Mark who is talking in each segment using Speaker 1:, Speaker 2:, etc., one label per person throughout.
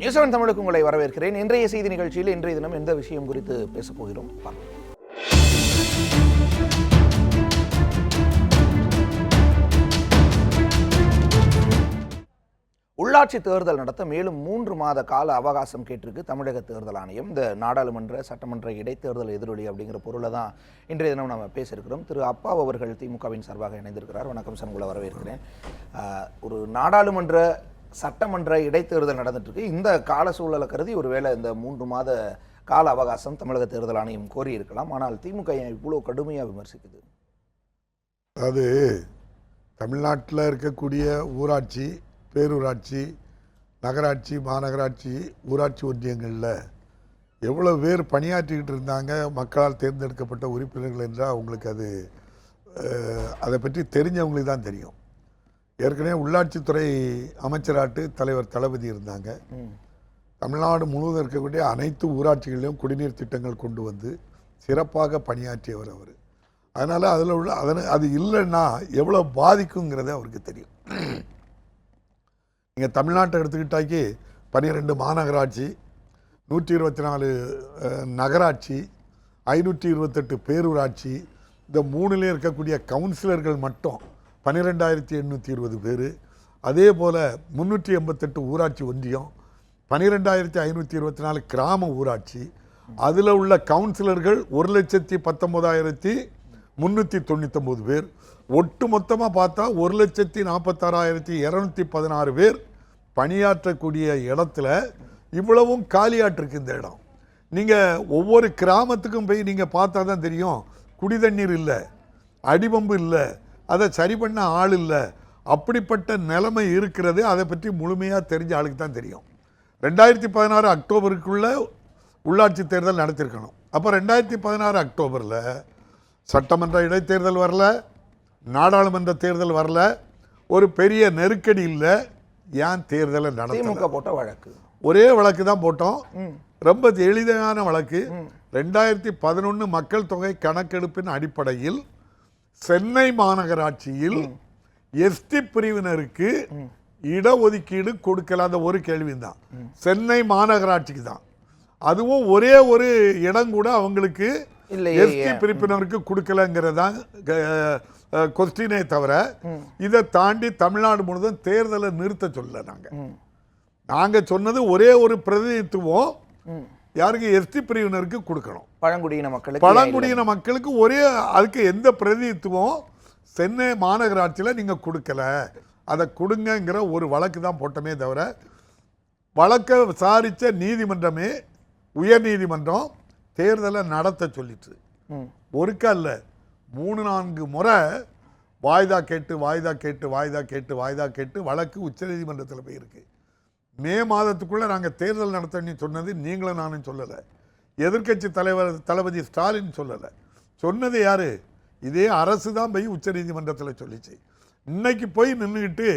Speaker 1: News seven தமிழுக்கு உங்களை வரவேற்கிறேன். இன்றைய செய்தி நிகழ்ச்சியில் இன்றைய தினம் எந்த விஷயம் குறித்து பேசப் போகிறோம்? உள்ளாட்சி தேர்தல் நடத்த மேலும் மூன்று மாத கால அவகாசம் கேட்டிருக்கு தமிழக தேர்தல் ஆணையம். இந்த நாடாளுமன்ற சட்டமன்ற இடைத்தேர்தல் எதிரொலி அப்படிங்கிற பொருளை தான் இன்றைய தினம் நம்ம பேசியிருக்கிறோம். திரு அப்பா அவர்கள் திமுகவின் சார்பாக இணைந்திருக்கிறார். வணக்கம் சார் உங்களை வரவேற்கிறேன். ஒரு நாடாளுமன்ற சட்டமன்ற இடைத்தேர்தல் நடந்துட்டுருக்கு. இந்த கால சூழலை கருதி ஒருவேளை இந்த மூன்று மாத கால அவகாசம் தமிழக தேர்தல் ஆணையம் கோரியிருக்கலாம். ஆனால் திமுக ஏன் இவ்வளோ கடுமையாக விமர்சிக்குது.
Speaker 2: அதாவது தமிழ்நாட்டில் இருக்கக்கூடிய ஊராட்சி பேரூராட்சி நகராட்சி மாநகராட்சி ஊராட்சி ஒன்றியங்களில் எவ்வளோ பேர் பணியாற்றிக்கிட்டு இருந்தாங்க மக்களால் தேர்ந்தெடுக்கப்பட்ட உறுப்பினர்கள் என்றால் அவங்களுக்கு அது அதை பற்றி தெரிஞ்சவங்களுக்கு தான் தெரியும். ஏற்கனவே உள்ளாட்சித்துறை அமைச்சராட்டு தலைவர் தளபதி இருந்தாங்க. தமிழ்நாடு முழுவதும் இருக்கக்கூடிய அனைத்து ஊராட்சிகளிலும் குடிநீர் திட்டங்கள் கொண்டு வந்து சிறப்பாக பணியாற்றியவர் அவர். அதனால் அதில் உள்ள அதனை அது இல்லைன்னா எவ்வளோ பாதிக்குங்கிறது அவருக்கு தெரியும். நீங்கள் தமிழ்நாட்டை எடுத்துக்கிட்டாக்கி பன்னிரெண்டு மாநகராட்சி நூற்றி இருபத்தி நாலு நகராட்சி ஐநூற்றி இருபத்தெட்டு பேரூராட்சி இந்த மூணுலேயும் இருக்கக்கூடிய கவுன்சிலர்கள் மட்டும் பன்னிரெண்டாயிரத்தி எண்ணூற்றி இருபது பேர். அதே போல் முந்நூற்றி எண்பத்தெட்டு ஊராட்சி ஒன்றியம் பன்னிரெண்டாயிரத்தி ஐநூற்றி இருபத்தி நாலு கிராம ஊராட்சி. அதில் உள்ள கவுன்சிலர்கள் ஒரு லட்சத்தி பத்தொம்போதாயிரத்தி முந்நூற்றி தொண்ணூத்தொம்பது பேர். ஒட்டு மொத்தமாக பார்த்தா ஒரு லட்சத்தி நாற்பத்தாறாயிரத்தி இரநூத்தி பதினாறு பேர் பணியாற்றக்கூடிய இடத்துல இவ்வளவும் காலியாட்டிருக்கு இந்த இடம். நீங்கள் ஒவ்வொரு கிராமத்துக்கும் போய் நீங்கள் பார்த்தா தான் தெரியும். குடி தண்ணீர் இல்லை அடிபம்பு இல்லை அதை சரி பண்ண ஆள் இல்லை. அப்படிப்பட்ட நிலைமை இருக்கிறது அதை பற்றி முழுமையாக தெரிஞ்ச ஆளுக்கு தான் தெரியும். ரெண்டாயிரத்தி பதினாறு அக்டோபருக்குள்ள உள்ளாட்சி தேர்தல் நடத்திருக்கணும். அப்போ ரெண்டாயிரத்தி பதினாறு அக்டோபரில் சட்டமன்ற இடைத்தேர்தல் வரல நாடாளுமன்ற தேர்தல் வரல ஒரு பெரிய நெருக்கடி இல்லை ஏன் தேர்தலை நடத்த
Speaker 1: திமுக போட்ட வழக்கு.
Speaker 2: ஒரே வழக்கு தான் போட்டோம். ரொம்ப எளிதான வழக்கு. ரெண்டாயிரத்தி பதினொன்று மக்கள் தொகை கணக்கெடுப்பின் அடிப்படையில் சென்னை மாநகராட்சியில் எஸ்டி பிரிவினருக்கு இடஒதுக்கீடு கொடுக்கல அந்த ஒரு கேள்விதான் சென்னை மாநகராட்சிக்கு தான் அதுவும் ஒரே ஒரு இடம் கூட அவங்களுக்கு எஸ்டி பிரிப்பினருக்கு கொடுக்கலங்கிறதான் கொஸ்டினே தவிர இதை தாண்டி தமிழ்நாடு முழுவதும் தேர்தலை நிறுத்த சொல்ல நாங்கள் நாங்கள் சொன்னது ஒரே ஒரு பிரதிநிதித்துவம் யாருக்கு? எஸ்டி பிரிவினருக்கு கொடுக்கணும்.
Speaker 1: பழங்குடியின மக்களுக்கு
Speaker 2: பழங்குடியின மக்களுக்கு ஒரே அதுக்கு எந்த பிரதிநிதித்துவம் சென்னை மாநகராட்சியில் நீங்கள் கொடுக்கல. அதை கொடுங்கங்கிற ஒரு வழக்கு தான் போட்டமே தவிர வழக்கை விசாரித்த நீதிமன்றமே உயர் நீதிமன்றம் தேர்தலை நடத்த சொல்லிட்டு ஒருக்கா இல்லை. மூணு நான்கு முறை வாய்தா கேட்டு வாய்தா கேட்டு வாய்தா கேட்டு வாய்தா கேட்டு வழக்கு உச்சநீதிமன்றத்தில் போயிருக்கு. மே மாதத்துக்குள்ளே நாங்கள் தேர்தல் நடத்தணும்னு சொன்னது நீங்களும் நானும் சொல்லலை. எதிர்க்கட்சி தலைவர் தளபதி ஸ்டாலின் சொல்லலை. சொன்னது யார்? இதே அரசு தான் போய் உச்சநீதிமன்றத்தில் சொல்லிச்சு. இன்னைக்கு போய் நின்றுக்கிட்டு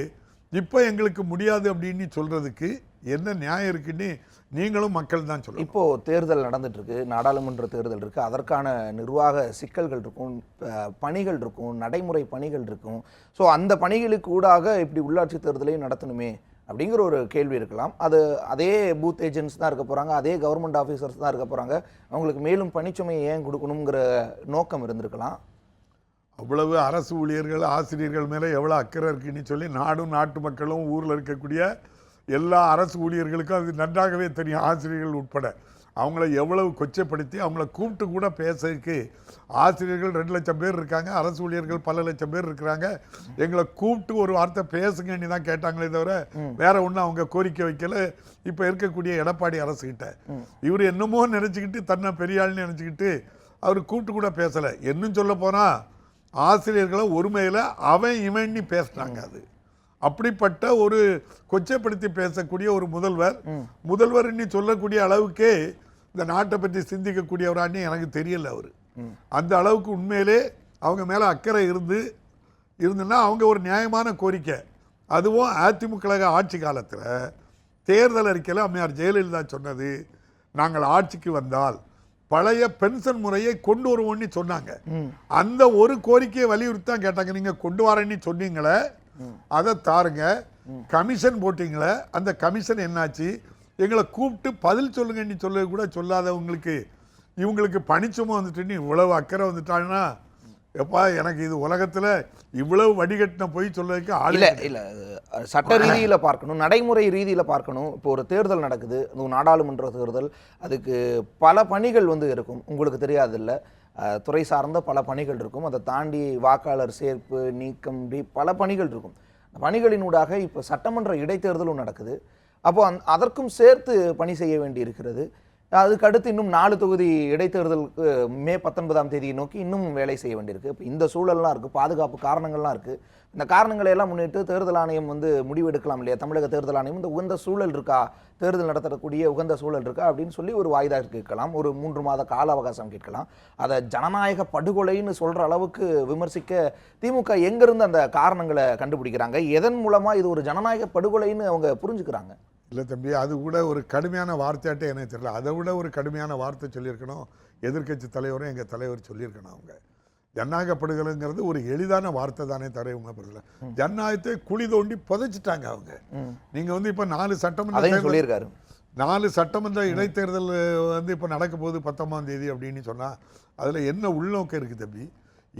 Speaker 2: இப்போ எங்களுக்கு முடியாது அப்படின்னு சொல்கிறதுக்கு என்ன நியாயம் இருக்குன்னு நீங்களும் மக்கள் தான் சொல்லணும்.
Speaker 1: இப்போது தேர்தல் நடந்துட்டுருக்கு நாடாளுமன்ற தேர்தல் இருக்குது அதற்கான நிர்வாக சிக்கல்கள் இருக்கும் பணிகள் இருக்கும் நடைமுறை பணிகள் இருக்கும். ஸோ அந்த பணிகளுக்கு ஊடாக இப்படி உள்ளாட்சி தேர்தலையும் நடத்தணுமே. அப்படிங்கிற ஒரு கேள்வி இருக்கலாம். அது அதே பூத் ஏஜென்ட்ஸ் தான் இருக்க போகிறாங்க அதே கவர்மெண்ட் ஆஃபீஸர்ஸ் தான் இருக்க போகிறாங்க அவங்களுக்கு மேலும் பணிச்சுமையை ஏன் கொடுக்கணுங்கிற நோக்கம் இருந்திருக்கலாம்.
Speaker 2: அவ்வளவு அரசு ஊழியர்கள் ஆசிரியர்கள் மேலே எவ்வளோ அக்கறை இருக்குன்னு சொல்லி நாடும் நாட்டு மக்களும் ஊரில் இருக்கக்கூடிய எல்லா அரசு ஊழியர்களுக்கும் அது நன்றாகவே தெரியும் ஆசிரியர்கள் உட்பட. அவங்கள எவ்வளவு கொச்சைப்படுத்தி அவங்கள கூப்பிட்டு கூட பேசுறதுக்கு ஆசிரியர்கள் ரெண்டு லட்சம் பேர் இருக்காங்க அரசு ஊழியர்கள் பல லட்சம் பேர் இருக்கிறாங்க. எங்களை கூப்பிட்டு ஒரு வார்த்தை பேசுங்கன்னு தான் கேட்டாங்களே தவிர வேற ஒன்றும் அவங்க கோரிக்கை வைக்கல. இப்போ இருக்கக்கூடிய எடப்பாடி அரசுகிட்ட. இவர் என்னமோ நினச்சிக்கிட்டு தன்னை பெரிய ஆள்னு நினச்சிக்கிட்டு அவர் கூப்பிட்டு கூட பேசலை. இன்னும் சொல்ல போனால் ஆசிரியர்களை ஒருமையில் அவன் இவன்னு பேசினாங்க அது. அப்படிப்பட்ட ஒரு கொச்சைப்படுத்தி பேசக்கூடிய ஒரு முதல்வர். முதல்வர் இன்னி சொல்லக்கூடிய அளவுக்கே இந்த நாட்டை பற்றி சிந்திக்கக்கூடியவரான்னு எனக்கு தெரியல அவர். அந்த அளவுக்கு உண்மையிலே அவங்க மேலே அக்கறை இருந்து இருந்துன்னா அவங்க ஒரு நியாயமான கோரிக்கை. அதுவும் அதிமுக ஆட்சி காலத்தில் தேர்தல் அறிக்கையில் அம்மையார் ஜெயலலிதா சொன்னது நாங்கள் ஆட்சிக்கு வந்தால் பழைய பென்ஷன் முறையை கொண்டு வருவோம்னு சொன்னாங்க. அந்த ஒரு கோரிக்கையை வலியுறுத்தி தான் கேட்டாங்க. நீங்க கொண்டு வரேன்னு சொன்னீங்களே அதை தாருங்க. கமிஷன் போட்டீங்களே அந்த கமிஷன் என்னாச்சு? எங்களை கூப்பிட்டு பதில் சொல்லுங்கன்னு சொல்ல கூட சொல்லாதவங்களுக்கு இவங்களுக்கு பணிச்சுமோ வந்துட்டு இவ்வளவு அக்கறை வந்துட்டாங்கன்னா எப்பா எனக்கு இது உலகத்துல இவ்வளவு வடிகட்டின போய் சொல்றதுக்கு ஆள்
Speaker 1: இல்ல இல்ல சட்ட ரீதியில பார்க்கணும் நடைமுறை ரீதியில பார்க்கணும். இப்போ ஒரு தேர்தல் நடக்குது நாடாளுமன்ற தேர்தல் அதுக்கு பல பணிகள் வந்து இருக்கும். உங்களுக்கு தெரியாது இல்ல துறை சார்ந்த பல பணிகள் இருக்கும். அதை தாண்டி வாக்காளர் சேர்ப்பு நீக்கம் இப்படி பல பணிகள் இருக்கும். பணிகளினூடாக இப்போ சட்டமன்ற இடைத்தேர்தலும் நடக்குது. அப்போ அந் அதற்கும் சேர்த்து பணி செய்ய வேண்டி இருக்கிறது அதுக்கு அடுத்து இன்னும் நாலு தொகுதி இடைத்தேர்தலுக்கு மே பத்தொன்பதாம் தேதியை நோக்கி இன்னும் வேலை செய்ய வேண்டியிருக்கு. இப்போ இந்த சூழல்லாம் இருக்குது பாதுகாப்பு காரணங்கள்லாம் இருக்குது இந்த காரணங்களை எல்லாம் முன்னிட்டு தேர்தல் ஆணையம் வந்து முடிவெடுக்கலாம் இல்லையா? தமிழக தேர்தல் ஆணையம் இந்த உகந்த சூழல் இருக்கா? தேர்தல் நடத்தக்கூடிய உகந்த சூழல் இருக்கா? அப்படின்னு சொல்லி ஒரு வாய்தா கேட்கலாம். ஒரு மூன்று மாத கால அவகாசம் கேட்கலாம். அதை ஜனநாயக படுகொலைன்னு சொல்கிற அளவுக்கு விமர்சிக்க திமுக எங்கேருந்து அந்த காரணங்களை கண்டுபிடிக்கிறாங்க? எதன் மூலமாக இது ஒரு ஜனநாயக படுகொலைன்னு அவங்க புரிஞ்சுக்கிறாங்க?
Speaker 2: இல்லை தம்பி அது கூட ஒரு கடுமையான வார்த்தையாட்டே எனக்கு தெரியல. அதை விட ஒரு கடுமையான வார்த்தை சொல்லியிருக்கணும். எதிர்க்கட்சி தலைவரும் எங்கள் தலைவர் சொல்லியிருக்கணும் அவங்க. ஜனநாயகப்படுகலைங்கிறது ஒரு எளிதான வார்த்தை தானே தர இவங்க பதில ஜனநாயகத்தை குழி தோண்டி புதைச்சிட்டாங்க அவங்க. நீங்க வந்து இப்ப நாலு சட்டமன்ற
Speaker 1: சொல்லியிருக்காரு.
Speaker 2: நாலு சட்டமன்ற இடைத்தேர்தல் வந்து இப்போ நடக்க போகுது பத்தொன்பதாம் தேதி அப்படின்னு சொன்னா அதுல என்ன உள்நோக்கம் இருக்கு தம்பி?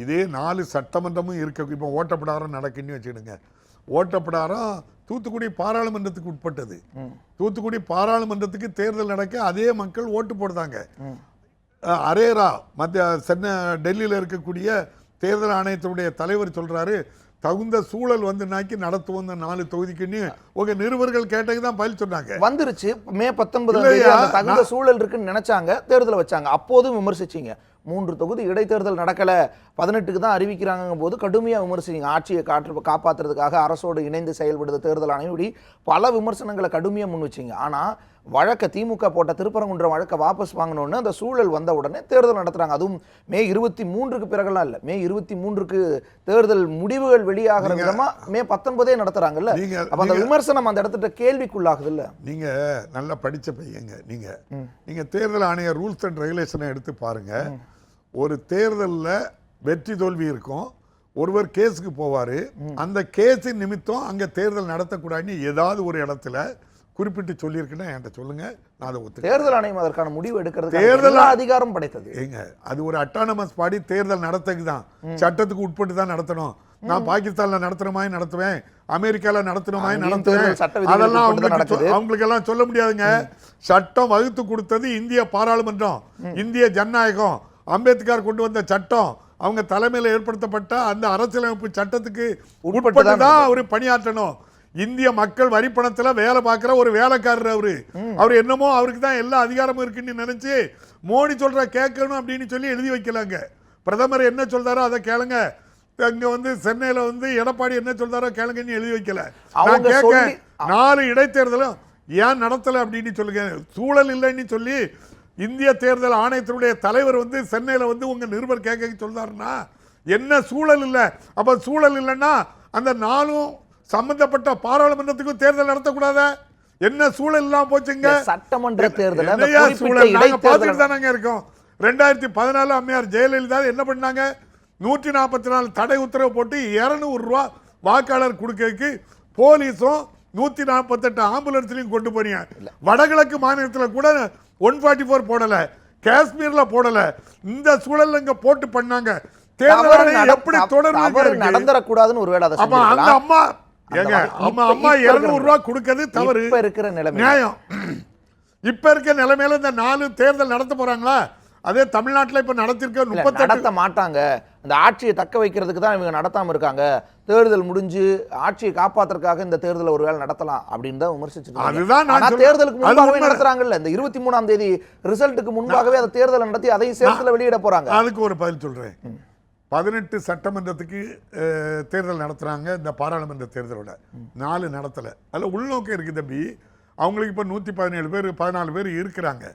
Speaker 2: இதே நாலு சட்டமன்றமும் இருக்க. இப்போ ஓட்டப்படாரம் நடக்குன்னு வச்சுக்கிடுங்க. ஓட்டப்படாரம் தூத்துக்குடி பாராளுமன்றத்துக்கு உட்பட்டது. தூத்துக்குடி பாராளுமன்றத்துக்கு தேர்தல் நடக்க அதே மக்கள் ஓட்டு போடுதாங்க. அரேரா மத்திய சென்னை டெல்லியில் இருக்கக்கூடிய தேர்தல் ஆணையத்தினுடைய தலைவர் சொல்றாரு தகுந்த சூழல் வந்து நாக்கி நடத்துவோம் இந்த நாலு தொகுதிக்குன்னு உங்க நிருபர்கள் கேட்டதுக்கு தான் பதில் சொன்னாங்க.
Speaker 1: வந்துருச்சு. மே அந்த தகுந்த சூழல் இருக்குன்னு நினைச்சாங்க. தேர்தலை வச்சாங்க. அப்போதும் விமர்சிச்சீங்க. மூன்று தொகுதி இடைத்தேர்தல் நடக்கல. பதினெட்டுக்கு தான் அறிவிக்கிறாங்க போது கடுமையா விமர்சிச்சீங்க. ஆட்சியை காற்று காப்பாத்துறதுக்காக அரசோடு இணைந்து செயல்படுது தேர்தல் ஆணையம். இப்படி பல விமர்சனங்களை கடுமையா முன் வச்சீங்க. ஆனா வழக்க திமுக போட்ட திருப்பரங்குன்றம் வழக்க வாபஸ் வாங்கணும்னு அந்த சூழல் வந்த உடனே தேர்தல் நடத்துறாங்க. அதுவும் மே இருபத்தி மூன்றுக்கு பிறகுலாம் இல்ல. மே இருபத்தி மூன்றுக்கு தேர்தல் முடிவுகள் வெளியாகிற விதமா மே பத்தொன்பதே நடத்துறாங்கல்ல.
Speaker 2: நீங்க
Speaker 1: அப்ப அந்த விமர்சனம் அந்த இடத்துல கேள்விக்குள்ளாகுது இல்ல.
Speaker 2: நீங்க நல்லா படிச்ச பையங்க. நீங்க நீங்க தேர்தல் ஆணைய ரூல்ஸ் அண்ட் ரெகுலேஷனை எடுத்து பாருங்க. ஒரு தேர்தல்ல வெற்றி தோல்வி இருக்கும். ஒருவர் கேஸுக்கு போவாரு. அந்த கேஸின் நிமித்தம் அங்க தேர்தல் நடத்தக்கூடாதுன்னு ஏதாவது ஒரு இடத்துல குறிப்பிட்டு சொல்லியிருக்குன்னா என்கிட்ட சொல்லுங்க நான் அதை ஒத்துக்கிறேன்.
Speaker 1: தேர்தல் ஆணையம் அதற்கான முடிவு எடுக்கிறது
Speaker 2: தேர்தல்
Speaker 1: அதிகாரம் படைத்தது.
Speaker 2: ஏங்க அது ஒரு அட்டானமஸ் பாடி தேர்தல் நடத்துக்கு தான். சட்டத்துக்கு உட்பட்டு தான் நடத்தணும். நான் பாகிஸ்தான்ல நடத்துற மாதிரி நடத்துவேன் அமெரிக்கால நடத்துற மாதிரி நடத்துவேன். அதெல்லாம் அவங்களுக்கு சொ-
Speaker 1: நடக்குது.
Speaker 2: அவங்களுக்கு எல்லாம் சொல்ல முடியாதுங்க. சட்டம் வகுத்து கொடுத்தது இந்திய பாராளுமன்றம் இந்திய ஜனநாயகம். அம்பேத்கர் கொண்டு வந்த சட்டம் அவங்க தலைமையில ஏற்படுத்தப்பட்ட அந்த அரசியலமைப்பு சட்டத்துக்கு
Speaker 1: உட்பட்டு தான்
Speaker 2: அவர் பணியாற்றணும். இந்திய மக்கள் வரி பணத்துல வேலை பார்க்குற ஒரு வேலைக்காரர் அவரு. அவர் என்னமோ அவருக்கு தான் எல்லா அதிகாரமும் இருக்குன்னு நினைச்சு மோடி சொல்ற கேட்கணும் அப்படின்னு சொல்லி எழுதி வைக்கலாங்க. பிரதமர் என்ன சொல்றாரோ அதை கேளுங்க. இங்க வந்து சென்னையில வந்து எடப்பாடி என்ன சொல்றாரோ கேளுங்கன்னு எழுதி வைக்கல. நான் கேட்க நாலு இடைத்தேர்தலும் ஏன் நடத்தல அப்படின்னு சொல்லுங்க. சூழல் இல்லைன்னு சொல்லி இந்திய தேர்தல் ஆணையத்தினுடைய தலைவர் வந்து சென்னையில வந்து உங்க நிருபர் கேட்க சொல்றாருன்னா என்ன சூழல் இல்லை. அப்ப சூழல் இல்லைன்னா அந்த நாளும் சம்பந்தப்பட்ட பாராளுமன்றத்துக்கும் தேர்தல் நடத்தக்கூடாதா? என்ன சூழல் இல்லாம போச்சுங்க?
Speaker 1: சட்டமன்ற தேர்தல்
Speaker 2: சூழல்? நாங்க பார்த்துட்டு தானங்க இருக்கோம். ரெண்டாயிரத்தி பதினாலு அம்மையார் ஜெயலலிதா என்ன பண்ணாங்க? நூற்றி நாற்பத்தி நாலு தடை உத்தரவு போட்டு இருநூறு ரூபா வாக்காளர் கொடுக்கறதுக்கு போலீஸும் நூத்தி நாற்பத்தெட்டு ஆம்புலன்ஸ்லையும் கொண்டு போனீங்க. வடகிழக்கு மாநிலத்துல கூட ஒன் ஃபார்ட்டி ஃபோர் போடல. காஷ்மீர்ல போடல. இந்த சூழல்ல இங்க போட்டு பண்ணாங்க. தேர்தல் எப்படி தொடர்ந்து
Speaker 1: நடந்துடக்கூடாதுன்னு ஒருவேளை
Speaker 2: அப்ப அந்த. அம்மா ஏங்க அம்மா அம்மா இருநூறு ரூபா கொடுக்கறது தவறு.
Speaker 1: இப்ப இருக்கிற நிலைமை
Speaker 2: நியாயம். இப்ப இருக்க நிலைமையில இந்த நாலு தேர்தல் நடத்த போறாங்களா? அதே தமிழ்நாட்டுல இப்ப நடத்திருக்க
Speaker 1: இல்ல,
Speaker 2: முப்பத்தெட்டு
Speaker 1: நடத்த மாட்டாங்க. அந்த ஆட்சியை தக்க வைக்கிறதுக்கு தான் இவங்க நடத்தாம இருக்காங்க. தேர்தல் முடிஞ்சு ஆட்சியை காப்பாத்துறதுக்காக இந்த தேர்தலை ஒருவேளை நடத்தலாம் அப்படின்னு தான் விமர்சிச்சிருக்காங்க.
Speaker 2: அதுதான் நான்
Speaker 1: ஆனா
Speaker 2: சொல்றேன்.
Speaker 1: தேர்தலுக்கு முன்பாகவே. நடத்துறாங்கல்ல. இந்த இருபத்தி மூணாம் தேதி ரிசல்ட்டுக்கு முன்பாகவே அந்த தேர்தலை நடத்தி அதையும் சேர்த்துல வெளியிட போறாங்க.
Speaker 2: அதுக்கு ஒரு பதில் சொல்றேன். பதினெட்டு சட்டமன்றத்துக்கு தேர்தல் நடத்துறாங்க இந்த பாராளுமன்ற தேர்தலோட. நாலு நடத்தல. அதுல உள்நோக்கம் இருக்கு தம்பி. அவங்களுக்கு இப்ப நூத்தி பதினேழு பேர் பதினாலு பேர் இருக்கிறாங்க.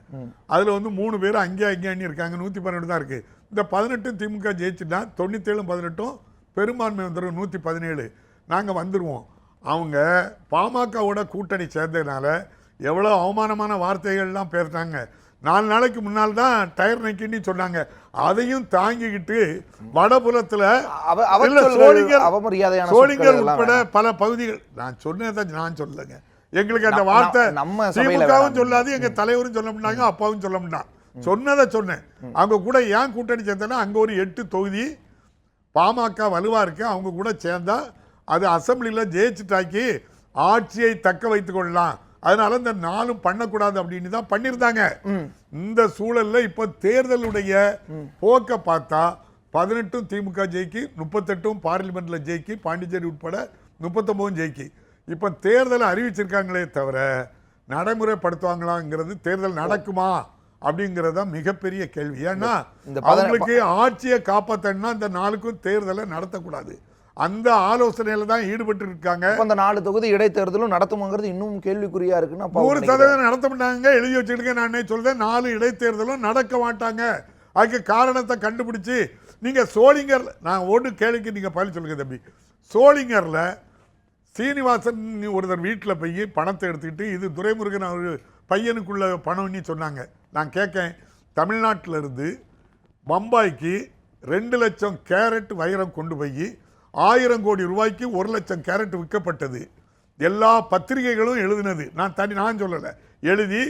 Speaker 2: அதுல வந்து மூணு பேர் அங்கே அங்கே இருக்காங்க. நூத்தி பதினெட்டு தான் இருக்கு. இந்த பதினெட்டு திமுக ஜெயிச்சுட்டா தொண்ணூத்தேழும் பதினெட்டும் பெரும்பான்மை வந்துடும் நூத்தி பதினேழு. நாங்க வந்துருவோம். அவங்க பாமகவோட கூட்டணி சேர்ந்ததுனால எவ்வளோ அவமானமான வார்த்தைகள்லாம் பேசுனாங்க நாலு நாளைக்கு முன்னால் தான் டயர் நக்கின்னு சொன்னாங்க. அதையும் தாங்கிக்கிட்டு வடபுலத்துல
Speaker 1: எல்லாம்.
Speaker 2: உட்பட பல பகுதிகள் நான் சொன்னதை நான் சொல்லலைங்க. எங்களுக்கு அந்த வார்த்தை
Speaker 1: நம்ம
Speaker 2: திமுகவும். சொல்லாது எங்க தலைவரும் சொல்ல முடியாங்க அப்பாவும் சொல்ல முடியான் சொன்னதை சொன்னேன். அவங்க கூட ஏன் கூட்டணி சேர்ந்தேன்னா அங்க ஒரு எட்டு தொகுதி பாமக வலுவா இருக்கு அவங்க கூட சேர்ந்தா அது அசெம்பிளியில் ஜெயிச்சுட்டாக்கி ஆட்சியை தக்க வைத்துக் கொள்ளலாம். அதனால இந்த நாளும் பண்ணக்கூடாது அப்படின்னு தான் பண்ணியிருந்தாங்க. இந்த சூழல்ல இப்போ தேர்தலுடைய போக்க பார்த்தா பதினெட்டும் திமுக ஜெயிக்கி முப்பத்தெட்டும் பார்லிமெண்ட்ல ஜெயிக்கி பாண்டிச்சேரி உட்பட முப்பத்தொன்பதும் ஜெயிக்கி. இப்போ தேர்தலை அறிவிச்சிருக்காங்களே தவிர நடைமுறைப்படுத்துவாங்களாங்கிறது தேர்தல் நடக்குமா அப்படிங்கிறது தான் மிகப்பெரிய கேள்வி. ஏன்னா அவங்களுக்கு ஆட்சியை காப்பாத்தணும்னா இந்த நாளுக்கும் தேர்தலை நடத்தக்கூடாது. அந்த ஆலோசனையில தான் ஈடுபட்டு இருக்காங்க
Speaker 1: அந்த நாலு தொகுதி இடைத்தேர்தலும் நடத்துமாங்கிறது இன்னும் கேள்விக்குறியா இருக்குன்னு
Speaker 2: நூறு
Speaker 1: நினைக்கிறாங்க.
Speaker 2: சதவீதம் நடத்த மாட்டாங்க எழுதி வச்சுருக்கேன் நானே சொல்றேன். நாலு இடைத்தேர்தலும் நடக்க மாட்டாங்க. அதுக்கு காரணத்தை கண்டுபிடிச்சு நீங்க சோளிங்கர் நான் ஒன்று கேள்விக்கு நீங்க பதில் சொல்லுங்க தம்பி. சோளிங்கர்ல சீனிவாசன் ஒருத்தர் வீட்டில் போய் பணத்தை எடுத்துக்கிட்டு இது துரைமுருகன் அவர் பையனுக்குள்ள பணம்னு சொன்னாங்க. நான் கேட்கேன் தமிழ்நாட்டில் இருந்து பம்பாய்க்கு ரெண்டு லட்சம் கேரட் வைரம் கொண்டு போய் ஆயிரம் கோடி ரூபாய்க்கு ஒரு லட்சம் கேரட் விற்கப்பட்டது. எல்லா பத்திரிகைகளும் எழுதினது. நான் தனி நான் சொல்லலை. எழுதி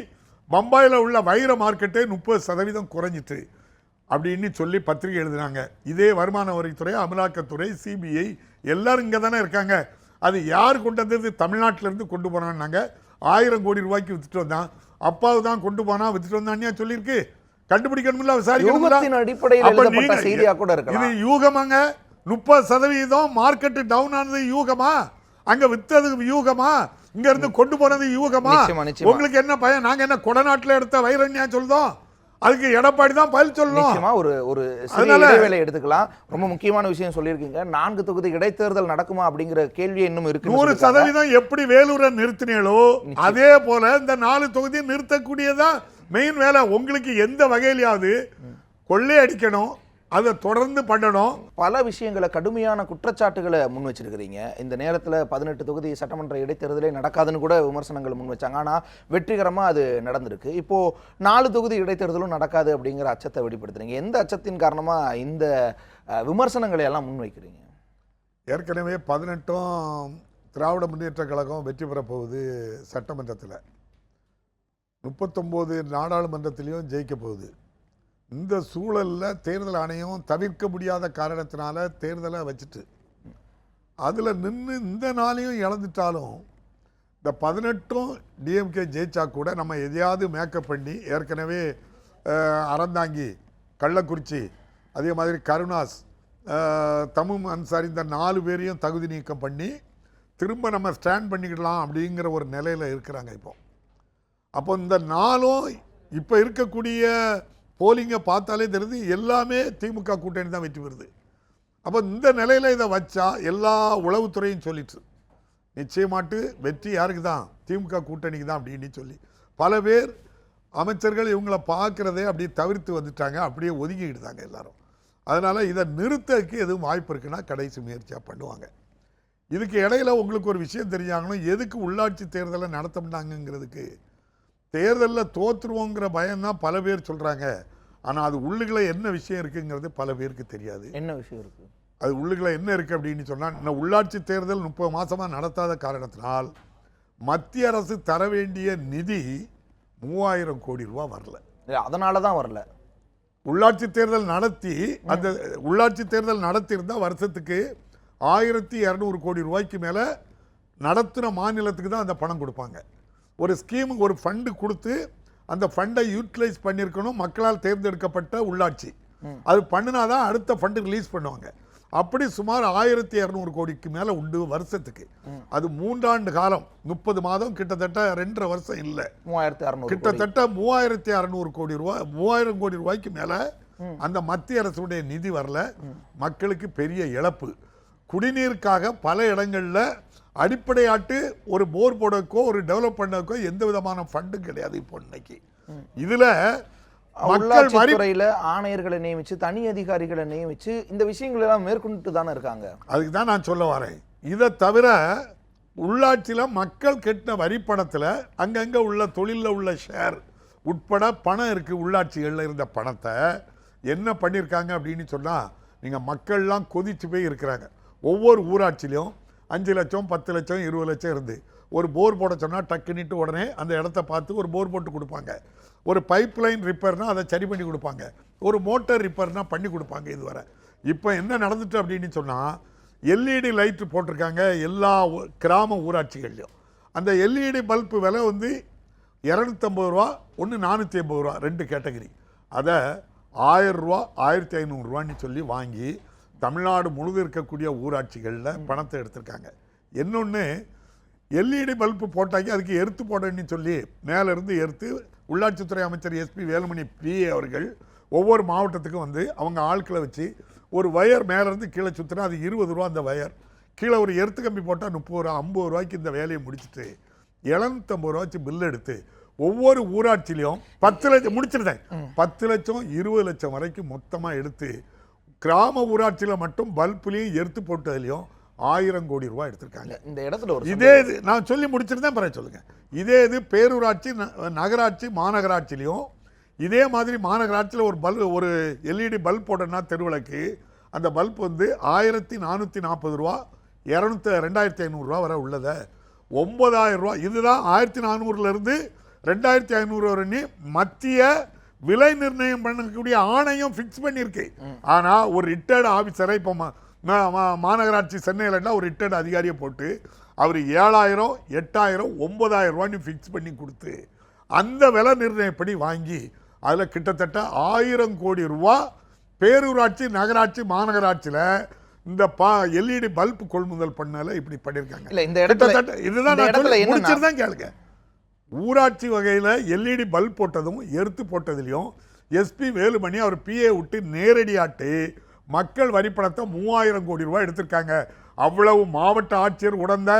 Speaker 2: பம்பாயில் உள்ள வைர மார்க்கெட்டே முப்பது சதவீதம் குறைஞ்சிட்டு அப்படின்னு சொல்லி பத்திரிகை எழுதினாங்க. இதே வருமான வரித்துறை அமலாக்கத்துறை சிபிஐ எல்லாரும் இங்கே தானே இருக்காங்க. அது யார் கொண்டு வந்தது? தமிழ்நாட்டுல இருந்து கொண்டு போனான்னாங்க. ஆயிரம் கோடி ரூபாய்க்கு வித்துட்டு வந்தான். அப்பாவு தான் கொண்டு போனா வித்துட்டு வந்தான்னு சொல்லியிருக்கு. கண்டுபிடிக்கணும்ல விசாரிக்கணும்ல.
Speaker 1: யூகத்தின் அடிப்படையில்
Speaker 2: இது யூகமாங்க. முப்பது சதவீதம் மார்க்கெட் டவுன் ஆனது யூகமா? அங்க வித்தது யூகமா இங்க இருந்து கொண்டு போனது யூகமா. உங்களுக்கு என்ன பயம்? நாங்க என்ன கொடநாட்டுல எடுத்த வைரண்யா சொல்றோம்? அதுக்கு எடப்பாடி தான் பதில் சொல்லணும்.
Speaker 1: ஒரு ஒரு இடைவேளை எடுத்துக்கலாம். ரொம்ப முக்கியமான விஷயம் சொல்லியிருக்கீங்க. நான்கு தொகுதி இடைத்தேர்தல் நடக்குமா அப்படிங்கிற கேள்வி இன்னும் இருக்கு
Speaker 2: நூறு சதவீதம் எப்படி வேலூரை நிறுத்தினீங்களோ அதே போல இந்த நாலு தொகுதியை நிறுத்தக்கூடியதான் மெயின் வேலை. உங்களுக்கு எந்த வகையிலையாவது கொள்ளை அடிக்கணும் அதை தொடர்ந்து பண்ணணும்.
Speaker 1: பல விஷயங்களை கடுமையான குற்றச்சாட்டுகளை முன் வச்சிருக்கிறீங்க. இந்த நேரத்துல பதினெட்டு தொகுதி சட்டமன்ற இடைத்தேர்தலே நடக்காதுன்னு கூட விமர்சனங்கள் முன் வச்சாங்க. ஆனா வெற்றிகரமா அது நடந்திருக்கு. இப்போ நாலு தொகுதி இடைத்தேர்தலும் நடக்காது அப்படிங்கிற அச்சத்தை வெளிப்படுத்துறீங்க. எந்த அச்சத்தின் காரணமா இந்த விமர்சனங்களை எல்லாம் முன்வைக்கிறீங்க
Speaker 2: ஏற்கனவே பதினெட்டும் திராவிட முன்னேற்ற கழகம் வெற்றி பெறப் போகுது சட்டமன்றத்தில். முப்பத்தொம்போது நாடாளுமன்றத்திலையும் ஜெயிக்க போகுது. இந்த சூழலில் தேர்தல் ஆணையம் தவிர்க்க முடியாத காரணத்தினால தேர்தலை வச்சுட்டு அதில் நின்று இந்த நாளையும் இழந்துட்டாலும் இந்த பதினெட்டும் டிஎம்கே ஜெயிச்சா கூட நம்ம எதையாவது மேக்கப் பண்ணி ஏற்கனவே அறந்தாங்கி கள்ளக்குறிச்சி அதே மாதிரி கருணாஸ் தமிழ் தமும் அன்சாரி இந்த நாலு பேரையும் தகுதி நீக்கம் பண்ணி திரும்ப நம்ம ஸ்டாண்ட் பண்ணிக்கிடலாம் அப்படிங்கிற ஒரு நிலையில் இருக்கிறாங்க இப்போ. அப்போ இந்த நாளும் இப்போ இருக்கக்கூடிய போலிங்கை பார்த்தாலே தெரியுது எல்லாமே திமுக கூட்டணி தான் வெற்றி பெறுது. அப்போ இந்த நிலையில் இதை வச்சா எல்லா உளவுத்துறையும் சொல்லிட்டு நிச்சயமாட்டு வெற்றி யாருக்கு தான்? திமுக கூட்டணிக்கு தான் அப்படின்னு சொல்லி. பல பேர் அமைச்சர்கள் இவங்களை பார்க்குறதே அப்படியே தவிர்த்து வந்துட்டாங்க அப்படியே ஒதுங்கிக்கிட்டாங்க எல்லாரும். அதனால் இதை நிறுத்தக்கு எதுவும் வாய்ப்பு இருக்குன்னா கடைசி முயற்சியாக பண்ணுவாங்க. இதுக்கு இடையில உங்களுக்கு ஒரு விஷயம் தெரிஞ்சாங்கன்னா எதுக்கு உள்ளாட்சி தேர்தலை நடத்தப்பட்டாங்கங்கிறதுக்கு தேர்தலில் தோற்றுருவோங்கிற பயம்தான் பல பேர் சொல்கிறாங்க ஆனால் அது உள்ளுக்குள்ள என்ன விஷயம் இருக்குங்கிறது பல பேருக்கு தெரியாது.
Speaker 1: என்ன விஷயம் இருக்கு?
Speaker 2: அது உள்ளுக்குள்ள என்ன இருக்குது அப்படின்னு சொன்னால் இன்னும் உள்ளாட்சி தேர்தல் முப்பது மாசமாக நடத்தாத காரணத்தினால் மத்திய அரசு தர வேண்டிய நிதி மூவாயிரம் கோடி ரூபா வரல.
Speaker 1: அதனால தான் வரல.
Speaker 2: உள்ளாட்சி தேர்தல் நடத்தி அந்த உள்ளாட்சி தேர்தல் நடத்தியிருந்தா வருஷத்துக்கு ஆயிரத்தி இரநூறு கோடி ரூபாய்க்கு மேலே நடத்துகிற மாநிலத்துக்கு தான் அந்த பணம் கொடுப்பாங்க. ஒரு ஸ்கீமுக்கு ஒரு ஃபண்டு கொடுத்து அந்த ஃபண்டை யூட்டிலைஸ் பண்ணியிருக்கணும் மக்களால் தேர்ந்தெடுக்கப்பட்ட உள்ளாட்சி. அது பண்ணினாதான் அடுத்த ஃபண்டு ரிலீஸ் பண்ணுவாங்க. அப்படி சுமார் ஆயிரத்தி இரநூறு கோடிக்கு மேலே உண்டு வருஷத்துக்கு. அது மூன்றாண்டு காலம். முப்பது மாதம் கிட்டத்தட்ட ரெண்டரை வருஷம் இல்லை.
Speaker 1: மூவாயிரத்தி அறுநூறு கோடி.
Speaker 2: கிட்டத்தட்ட மூவாயிரத்தி அறநூறு கோடி ரூபாய் மூவாயிரம் கோடி ரூபாய்க்கு மேல அந்த மத்திய அரசுடைய நிதி வரல. மக்களுக்கு பெரிய இழப்பு. குடிநீருக்காக பல இடங்கள்ல அடிப்படையாட்டு ஒரு போர் போடக்கோ ஒரு டெவலப் பண்ணக்கோ எந்த விதமான ஃபண்டும் கிடையாது இப்போ இன்னைக்கு. இதுல வரி
Speaker 1: துறையில ஆணையர்களை நியமிச்சு தனி அதிகாரிகளை நியமிச்சு இந்த விஷயங்கள் எல்லாம் மேற்கொண்டு தானே இருக்காங்க.
Speaker 2: அதுக்கு தான் நான் சொல்ல வரேன். இதை தவிர உள்ளாட்சியில் மக்கள் கட்டின வரிப்பணத்தில் அங்கங்கே உள்ள தொழிலில் உள்ள ஷேர் உட்பட பணம் இருக்குது உள்ளாட்சிகளில் இருந்த பணத்தை. என்ன பண்ணியிருக்காங்க அப்படின்னு சொன்னால் நீங்கள் மக்கள்லாம் கொதிச்சு போய் இருக்கிறாங்க. ஒவ்வொரு ஊராட்சியிலையும் அஞ்சு லட்சம் பத்து லட்சம் இருபது லட்சம் இருந்து. ஒரு போர் போட சொன்னால் டக்குன்னுட்டு உடனே அந்த இடத்த பார்த்து ஒரு போர் போட்டு கொடுப்பாங்க. ஒரு பைப் லைன் ரிப்பேர்னால் அதை சரி பண்ணி கொடுப்பாங்க. ஒரு மோட்டார் ரிப்பேர்னால் பண்ணி கொடுப்பாங்க இதுவரை. இப்போ என்ன நடந்துட்டு அப்படின்னு சொன்னால் எல்இடி லைட்டு போட்டிருக்காங்க எல்லா ஊ- கிராம ஊராட்சிகள்லையும். அந்த எல்இடி பல்பு விலை வந்து இரநூத்தம்பது ரூபா ஒன்று நானூற்றி ஐம்பது ரூபா ரெண்டு கேட்டகரி அதை ஆயிரம் ரூபா ஆயிரத்தி ஐநூறுரூவான்னு சொல்லி வாங்கி தமிழ்நாடு முழுதும் இருக்கக்கூடிய ஊராட்சிகளில் பணத்தை எடுத்திருக்காங்க. இன்னொன்று எல்இடி பல்பு போட்டாக்கி அதுக்கு எர்த்து போடணும்னு சொல்லி மேலேருந்து எர்த்து உள்ளாட்சித்துறை அமைச்சர் எஸ்பி வேலுமணி பிஏ அவர்கள் ஒவ்வொரு மாவட்டத்துக்கும் வந்து அவங்க ஆட்களை வச்சு ஒரு வயர் மேலேருந்து கீழே சுற்றினா அது இருபது ரூபா அந்த வயர். கீழே ஒரு எர்த்து கம்பி போட்டால் முப்பது ரூபா ஐம்பது ரூபாய்க்கு இந்த வேலையை முடிச்சுட்டு எழுநூத்தம்பது ரூபா வச்சு பில் எடுத்து ஒவ்வொரு ஊராட்சியிலையும் பத்து லட்சம் முடிச்சிருந்தேன். பத்து லட்சம் இருபது லட்சம் வரைக்கும் மொத்தமாக எடுத்து கிராம ஊராட்சியில் மட்டும் பல்புலையும் எர்த்து போட்டதுலையும் ஆயிரம் கோடி ரூபாய் எடுத்திருக்காங்க.
Speaker 1: இந்த இடத்துல ஒரு
Speaker 2: இதே இது நான் சொல்லி முடிச்சிருந்தேன் பிறகு சொல்லுங்க. இதே இது பேரூராட்சி நகராட்சி மாநகராட்சிலையும் இதே மாதிரி மாநகராட்சியில் ஒரு பல்ப் ஒரு எல்இடி பல்ப் போடணும்னா தெருவிளக்கு அந்த பல்ப் வந்து ஆயிரத்தி நானூற்றி நாற்பது ரூபா இரநூத்தி ரெண்டாயிரத்தி ஐநூறுரூவா வரை உள்ளதை ஒன்பதாயிரம் ரூபா இதுதான் ஆயிரத்தி நானூறுலேருந்து ரெண்டாயிரத்தி ஐநூறு வரை மத்திய விலை நிர்ணயம் பண்ணக்கூடிய ஆணையம் ஃபிக்ஸ் பண்ணியிருக்கு. ஆனால் ஒரு ரிட்டையர்டு ஆஃபீஸரை இப்போ மாநகராட்சி சென்னையிலன்னா ஒரு ரிட்டையர்டு அதிகாரியை போட்டு அவர் ஏழாயிரம் எட்டாயிரம் ஒன்பதாயிரம் ரூபான்னு ஃபிக்ஸ் பண்ணி கொடுத்து அந்த விலை நிர்ணயப்படி வாங்கி அதில் கிட்டத்தட்ட ஆயிரம் கோடி ரூபா பேரூராட்சி நகராட்சி மாநகராட்சியில் இந்த பா எல்இடி பல்ப் கொள்முதல் பண்ணல இப்படி பண்ணியிருக்காங்க.
Speaker 1: இல்ல இந்த இடத்துல
Speaker 2: இதுதான் நான் முடிச்சிருந்தேன் கேளுங்க. ஊராட்சி வகையில் எல்இடி பல்ப் போட்டதும் எர்த்து போட்டதுலையும் எஸ்பி வேலுமணி அவர் பிஏ விட்டு நேரடியாட்டு மக்கள் வரிப்பணத்தை மூவாயிரம் கோடி ரூபாய் எடுத்திருக்காங்க. அவ்வளவு மாவட்ட ஆட்சியர் உடந்த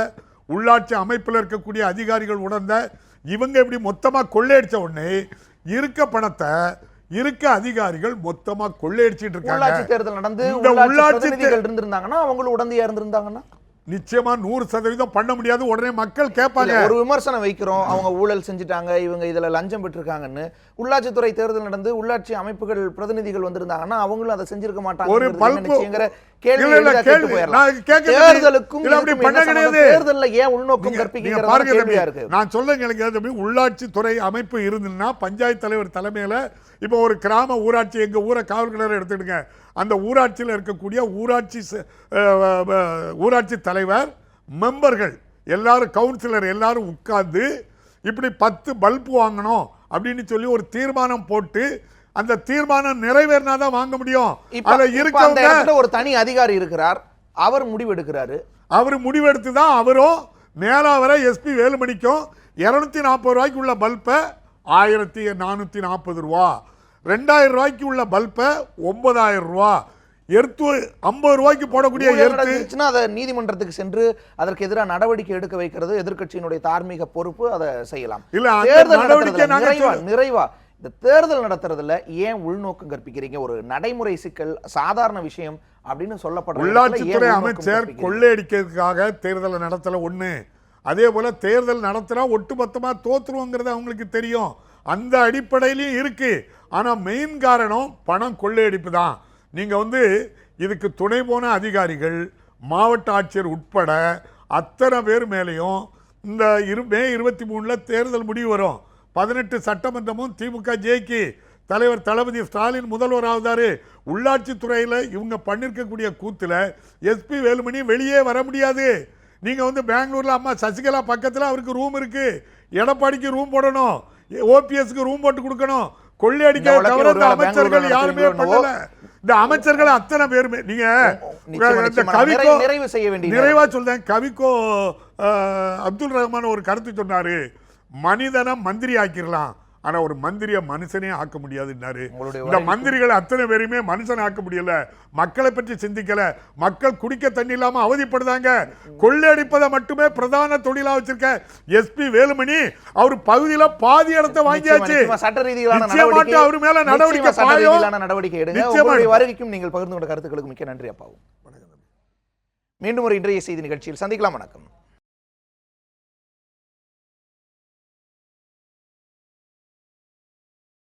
Speaker 2: உள்ளாட்சி அமைப்பில் இருக்கக்கூடிய அதிகாரிகள் உடந்த இவங்க இப்படி மொத்தமாக கொள்ளையடிச்ச உடனே இருக்க பணத்தை இருக்க அதிகாரிகள் மொத்தமாக கொள்ளையடிச்சிட்டு இருக்காங்க.
Speaker 1: தேர்தல் நடந்து உள்ளாட்சி இருந்திருந்தாங்கன்னா அவங்களும் உடந்தையா இருந்திருந்தாங்கன்னா?
Speaker 2: நிச்சயமா நூறு சதவீதம் பண்ண முடியாது உடனே மக்கள் கேட்பாங்க
Speaker 1: ஒரு விமர்சனம் வைக்கிறோம் அவங்க ஊழல் செஞ்சுட்டாங்க இவங்க இதுல லஞ்சம் பெற்றிருக்காங்கன்னு உள்ளாட்சித்துறை தேர்தல் நடந்து உள்ளாட்சி அமைப்புகள் பிரதிநிதிகள் வந்திருந்தாங்கன்னா அவங்களும் அதை செஞ்சிருக்க மாட்டாங்க
Speaker 2: ஒரு பல்பு-
Speaker 1: கேள்வி
Speaker 2: இல்ல, இல்ல,
Speaker 1: எளிதா
Speaker 2: கேள்வி.
Speaker 1: கேட்டு போயிடலாம்.
Speaker 2: நான் கேட்கறது-
Speaker 1: தேர்தலுக்கும். தேர்தல்ல ஏன் உள்நோக்கம் கற்பிக்கிறது
Speaker 2: நான் சொல்ல எனக்கு தம்பி உள்ளாட்சி துறை அமைப்பு இருந்துன்னா பஞ்சாயத்து தலைவர் தலைமையில இப்போ ஒரு கிராம ஊராட்சி எங்க ஊரை காவல் கிணறு எடுத்துடுங்க. அந்த ஊராட்சியில் இருக்கக்கூடிய ஊராட்சி ஊராட்சி தலைவர் மெம்பர்கள் எல்லாரும் கவுன்சிலர் எல்லாரும் உட்கார்ந்து இப்படி பத்து பல்ப் வாங்கணும் அப்படின்னு சொல்லி ஒரு தீர்மானம் போட்டு அந்த தீர்மானம் நிறைவேறினாதான் வாங்க முடியும். அதுல இருக்கவங்க
Speaker 1: ஒரு தனி அதிகாரி இருக்கிறார். அவர் முடிவு எடுக்கிறாரு.
Speaker 2: அவர் முடிவெடுத்து தான் அவரும் மேலாவரை எஸ்பி வேலுமணிக்கும் இரநூத்தி நாற்பது ரூபாய்க்கு உள்ள பல்பை ஆயிரத்தி நானூற்றி நாற்பது ரூபா ரெண்டாயிரம் ரூபாய்க்கு உள்ள பல்பை ஒன்பதாயிரம் ரூபா. எர்த்து ஐம்பது ரூபாய்க்கு போடக்கூடிய
Speaker 1: நடந்துச்சுன்னா அதை நீதிமன்றத்துக்கு சென்று அதற்கு எதிராக நடவடிக்கை எடுக்க வைக்கிறது எதிர்க்கட்சியினுடைய தார்மீக பொறுப்பு அதை செய்யலாம்.
Speaker 2: இல்ல,
Speaker 1: தேர்தல் நிறைவா நிறைவா. இந்த தேர்தல் நடத்துறதுல ஏன் உள்நோக்கம் கற்பிக்கிறீங்க? ஒரு நடைமுறை சிக்கல் சாதாரண விஷயம் அப்படின்னு ஏன்
Speaker 2: உள்ளாட்சித்துறை அமைச்சர்? கொள்ளையடிக்கிறதுக்காக தேர்தலை நடத்தல ஒண்ணு. அதே போல தேர்தல் நடத்தினா ஒட்டுமொத்தமா தோத்துருவோங்கிறது அவங்களுக்கு தெரியும். அந்த அடிப்படையிலையும் இருக்கு. ஆனால் மெயின் காரணம் பணம் கொள்ளையடிப்பு தான். நீங்கள் வந்து இதுக்கு துணை போன அதிகாரிகள் மாவட்ட ஆட்சியர் உட்பட அத்தனை பேர் மேலேயும் இந்த இரு மே இருபத்தி மூணில் தேர்தல் முடிவு வரும். பதினெட்டு சட்டமன்றமும் திமுக ஜெயிக்கு தலைவர் தளபதி ஸ்டாலின் முதல்வர் ஆகுதாரு. உள்ளாட்சி துறையில் இவங்க பண்ணியிருக்கக்கூடிய கூத்தில் எஸ்பி வேலுமணி வெளியே வர முடியாது. நீங்கள் வந்து பெங்களூரில் அம்மா சசிகலா பக்கத்தில் அவருக்கு ரூம் இருக்குது எடப்பாடிக்கு ரூம் போடணும். ஓபிஎஸ்க்கு ரூம் போட்டு கொடுக்கணும். கொள்ளையடிக்க தவிர இந்த அமைச்சர்கள் யாருமே? பண்ணல. இந்த அமைச்சர்கள் அத்தனை பேருமே. நீங்க இந்த. கவிக்கோ
Speaker 1: நிறைவு- செய்ய வேண்டிய
Speaker 2: நிறைவா சொல்றேன். கவிக்கோ அப்துல் ரஹ்மான் ஒரு கருத்து சொன்னாரு. மனிதனை மந்திரி ஆக்கிடலாம் ஆனா ஒரு மந்திரியை மனுஷனே ஆக்க முடியாதுன்னாரு. இந்த மந்திரிகள் அத்தனை பேருமே மனுஷன் ஆக்க முடியல. மக்களை பற்றி சிந்திக்கல. மக்கள் குடிக்க தண்ணி இல்லாம அவதிப்படுதாங்க. கொள்ளையடிப்பதை மட்டுமே பிரதான தொழிலா வச்சிருக்க எஸ்பி வேலுமணி அவர் பகுதியில பாதி இடத்தை வாங்கியாச்சு.
Speaker 1: சட்ட
Speaker 2: அவர் மேல நடவடிக்கை
Speaker 1: நடவடிக்கை எடுங்க. வருகைக்கும் நீங்கள் பகிர்ந்து கொண்ட கருத்துக்களுக்கு மிக்க நன்றி அப்பாவும். மீண்டும் ஒரு இன்றைய செய்தி நிகழ்ச்சியில் சந்திக்கலாம். வணக்கம்.